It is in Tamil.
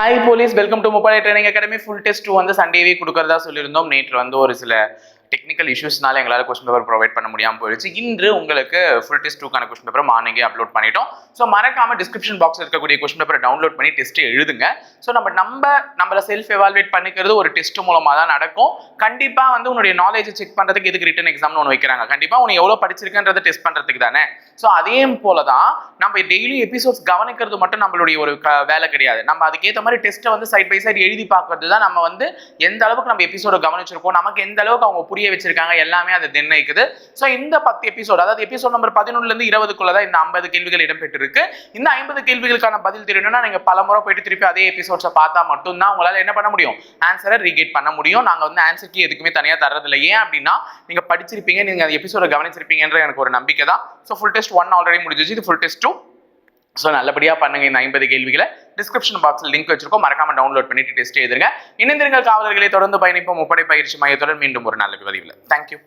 Hi police welcome to Muppadi training academy full test வந்து சண்டேவே கொடுக்கறதா சொல்லியிருந்தோம். நேற்று வந்து ஒரு சில டெக்னிக்கல் இஷ்யூஸ்னால எங்களால் கொஸ்டின் பேப்பர் ப்ரொவைட் பண்ண முடியாமல் போயிடுச்சு. இன்று உங்களுக்கு ஃபுல் டெஸ்ட் டூக்கான கொஸ்டின் பேப்பர் மார்னிங்கே அப்லோட் பண்ணிட்டோம். ஸோ மறக்காம டிஸ்கிரிப்ஷன் பாக்ஸ் இருக்கக்கூடிய கொஸ்டின் பேப்பரை டவுன்லோட் பண்ணி டெஸ்ட் எழுதுங்க. ஸோ நம்ம நம்ம நம்மளை செல்ஃப் எவால்வேட் பண்ணிக்கிறது ஒரு டெஸ்ட் மூலமாக தான் நடக்கும். கண்டிப்பாக வந்து உன்னுடைய நாலேஜ் செக் பண்ணுறதுக்கு இதுக்கு ரிட்டன் எக்ஸாம்னு ஒன்று வைக்கிறாங்க. கண்டிப்பாக உனக்கு எவ்வளோ படிச்சிருக்கன்றதை டெஸ்ட் பண்ணுறதுக்கு தானே. ஸோ அதே போல தான் நம்ம டெய்லி எபிசோட்ஸ் கவனிக்கிறது மட்டும் நம்மளுடைய ஒரு வேலை கிடையாது. நம்ம அதுக்கேற்ற மாதிரி டெஸ்ட்டை வந்து சைட் பை சைடு எழுதி பார்க்கறது தான் நம்ம வந்து எந்த அளவுக்கு நம்ம எபிசோட கவனிச்சிருக்கோம் நமக்கு எந்த அளவுக்கு அவங்க புரிய வச்சிருக்காங்க எல்லாமே அதை நிர்ணயிக்குது. ஸோ இந்த பத்து எபிசோடு அதாவது எபிசோட் நம்பர் பதினொன்றுலேருந்து இருபதுக்குள்ள தான் இந்த ஐம்பது கேள்விகள் இடம்பெற்றிருக்கு. இந்த ஐம்பது கேள்விகளுக்கான பதில் தெரியணும்னா நீங்கள் பல முறை போயிட்டு திருப்பி அதே எபிசோட்ஸை பார்த்தா மட்டும்தான் உங்களால் என்ன பண்ண முடியும்? ஆன்சரை ரீகேட் பண்ண முடியும். நாங்கள் வந்து ஆன்சருக்கு எதுக்குமே தனியாக தர்றதில்ல. ஏன் அப்படின்னா நீங்கள் படிச்சிருப்பீங்க நீங்கள் அந்த எபிசோட கவனிச்சிருப்பீங்கன்ற எனக்கு ஒரு நம்பிக்கை தான். So full test one already முடிஞ்சிச்சு. இது ஃபுல் டெஸ்ட் டூ ஸோ நல்லபடியாக பண்ணுங்க இந்த ஐம்பது கேள்விகளை. டிஸ்கிரிப்ஷன் பாக்ஸில் லிங்க் வச்சிருக்கோம். மறக்காம டவுன்லோட் பண்ணிட்டு டெஸ்ட் எழுதுங்க. இணைந்திருங்கள் காவலர்களை. தொடர்ந்து பயணிப்போம். முப்படை பயிற்சி மையத்துடன் மீண்டும் ஒரு நல்ல பதிவில். தேங்க்யூ